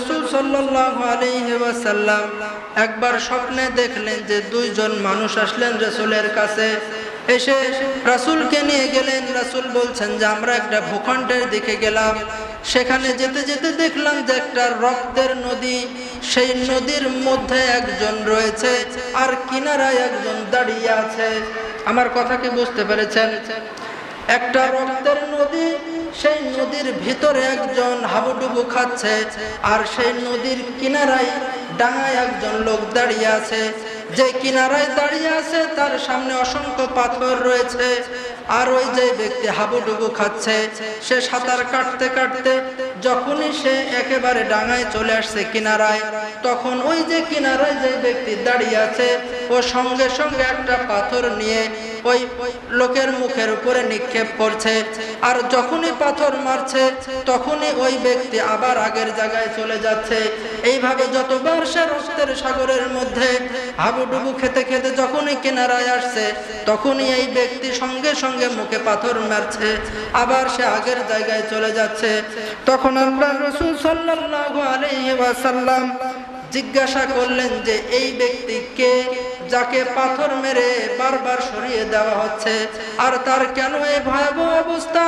রসুল ওয়াসাল্লাম একবার স্বপ্নে দেখলেন যে দুইজন মানুষ আসলেন রসুলের কাছে। এসে রাসূলকে নিয়ে গেলেন। রাসূল বলছেন যে, আমরা একটা ভূখণ্ডের দিকে গেলাম। সেখানে যেতে যেতে দেখলাম যে একটা রক্তের নদী। সেই নদীর মধ্যে একজন রয়েছে আর কিনারায় একজন দাঁড়িয়ে আছে। আমার কথা কি বুঝতে পেরেছেন? একটা রক্তের নদী সেই নদীর ভিতরে একজন হাবুডুবু খাচ্ছে, আর সেই নদীর কিনারায় ডাঙায় একজন লোক দাঁড়িয়ে আছে। যে কিনারায় দাঁড়িয়ে আছে, তার সামনে অসংখ্য পাথর রয়েছে, আর ওই যে ব্যক্তি হাবুডুবু খাচ্ছে, সে সাঁতার কাটতে কাটতে যখনই সে একেবারে ডাঙায় চলে আসছে কিনারায়, তখন ওই যে কিনারায় যে ব্যক্তি দাঁড়িয়ে আছে, ও সঙ্গে সঙ্গে একটা পাথর নিয়ে ওই লোকের মুখের উপরে নিক্ষেপ করছে। আর যখনই পাথর মারছে, তখনই ওই ব্যক্তি আবার আগের জায়গায় চলে যাচ্ছে। এইভাবে যতবার সে রক্তের সাগরের মধ্যে হাবুডুবু খেতে খেতে যখনই কিনারায় আসছে, তখনই এই ব্যক্তি সঙ্গে সঙ্গে মুখে পাথর মারছে। আবার সে আগের জায়গায় চলে যাচ্ছে। তখন আল্লাহ রসুল সাল্লাল্লাহু আলাইহি ওয়াসাল্লাম জিজ্ঞাসা করলেন যে, এই ব্যক্তি কে যাকে পাথর মেরে বারবার সরিয়ে দেওয়া হচ্ছে? আর তার কেন এই ভয়াবহ অবস্থা?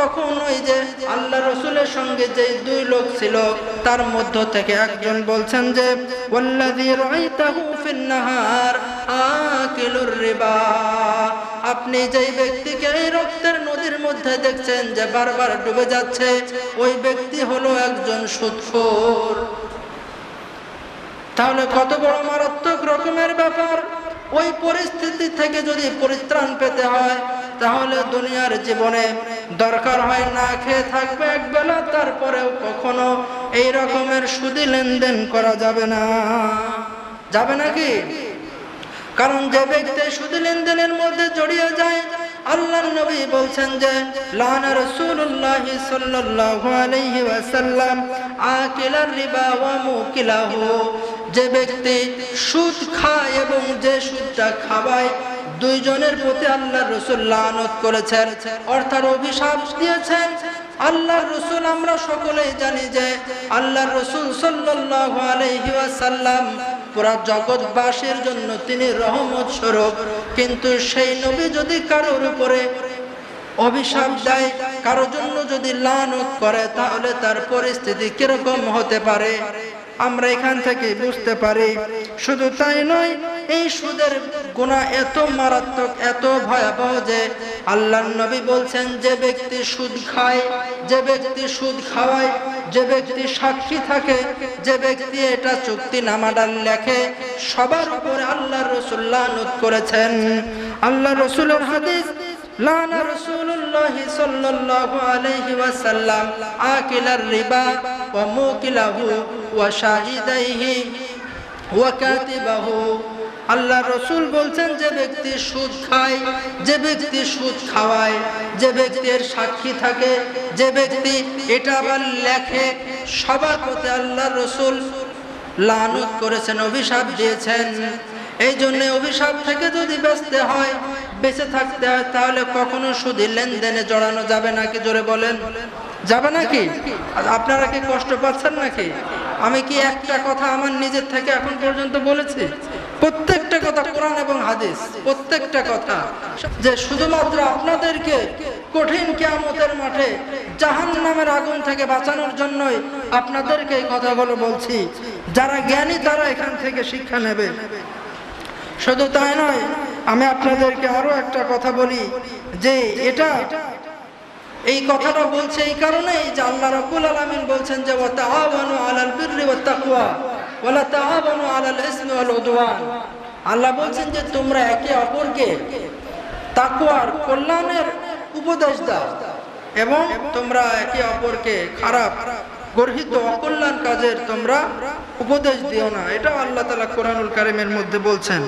তখন ওই যে আল্লাহ রসুলের সঙ্গে যে দুই লোক ছিল, তার মধ্য থেকে একজন বলছেন যে আপনি যেই ব্যক্তিকে এই রক্তের নদীর মধ্যে দেখছেন যে বারবার ডুবে যাচ্ছে, ওই ব্যক্তি হলো একজন সুদখোর তাহলে কত বড় মারাত্মক রকমের ব্যাপার? ওই পরিস্থিতি থেকে যদি পরিত্রাণ পেতে হয়, তাহলে দুনিয়ার জীবনে দরকার হয় না খেয়ে থাকবে একবেলা তারপরেও কখনো এই রকমের সুদি লেনদেন করা যাবে না। যাবে নাকি? কারণ যে ব্যক্তি সুদি লেনদেনের মধ্যে জড়িয়ে যায়, আল্লাহর নবী বলছেন যে, লানা রাসূলুল্লাহ সাল্লাল্লাহু আলাইহি ওয়াসাল্লাম, আকিলার রিবা ওয়া মুকিলাহু। যে ব্যক্তি সুদ খায় এবং যে সুদটা খাওয়ায়, দুইজনের প্রতি আল্লাহর রসুল লানত করেছেন। অর্থাৎ অভিশাপ দিয়েছেন। আল্লাহ রসুল আমরা সকলেই জানি যে আল্লাহ রসুল ওয়াসাল্লাম পুরা জগৎবাসীর জন্য তিনি রহমত স্বরূপ। কিন্তু সেই নবী যদি কারোর উপরে অভিশাপ দেয়, কারোর জন্য যদি লানত করে, তাহলে তার পরিস্থিতি কীরকম হতে পারে? আমরা এখান থেকে বুঝতে পারি। শুধু তাই নয়, এই সুদের গুণা এত মারাত্মক, এত ভয়াবহ যে আল্লাহ নবী বলছেন, যে ব্যক্তি সুদ খায়, যে ব্যক্তি সুদ খাওয়ায়, যে ব্যক্তি সাক্ষী থাকে, যে ব্যক্তি এটা চুক্তি নামাডাল লেখে, সবার উপরে আল্লাহ রসুল্লাহ করেছেন। আল্লাহ রসুলের হাদিস, লান ওয়া শাহিদাইহি ওয়া কাতিবাহু আল্লাহ রসুল বলছেন, যে ব্যক্তি সুদ খায়, যে ব্যক্তি সুদ খাওয়ায়, যে ব্যক্তির সাক্ষী থাকে, যে ব্যক্তি এটা আবার লেখে, সবার প্রতি আল্লাহ রসুল লানত করেছেন, অভিশাপ দিয়েছেন। এই জন্য অভিশাপ থেকে যদি বাঁচতে হয়, বেঁচে থাকতে হয়, তাহলে কখনো সুদি লেনদেনে জড়ানো যাবে নাকি জোরে বলেন? যাবে নাকি? আপনারা কি কষ্ট পাচ্ছেন নাকি? আমি কি একটা কথা আমার নিজের থেকে এখন পর্যন্ত বলেছি? প্রত্যেকটা কথা কোরআন এবং হাদিস, প্রত্যেকটা কথা। যে শুধুমাত্র আপনাদেরকে কঠিন কিয়ামতের মাঠে জাহান নামের আগুন থেকে বাঁচানোর জন্যই আপনাদেরকে এই কথাগুলো বলছি। যারা জ্ঞানী, তারা এখান থেকে শিক্ষা নেবে। শুধু তাই নয়, আমি আপনাদেরকে আরও একটা কথা বলি, যে এটা এই কথাটা বলছে এই কারণেই যে আল্লাহ রাব্বুল আলামিন বলছেন যে ওয়া তাআওয়ানু আলাল বিররি ওয়াত তাকওয়া ওয়া লা তাআওয়ানু আলাল ইসমি ওয়াল উদওয়ান। আল্লাহ বলছেন যে, তোমরা একে অপরকে তাকওয়ার, কল্যাণের উপদেশ দাও এবং তোমরা একে অপরকে খারাপ, গর্হিত, অকল্যাণ কাজের তোমরা উপদেশ দিও না। এটা আল্লাহ তাআলা কোরআনুল কারীমের মধ্যে বলছেন।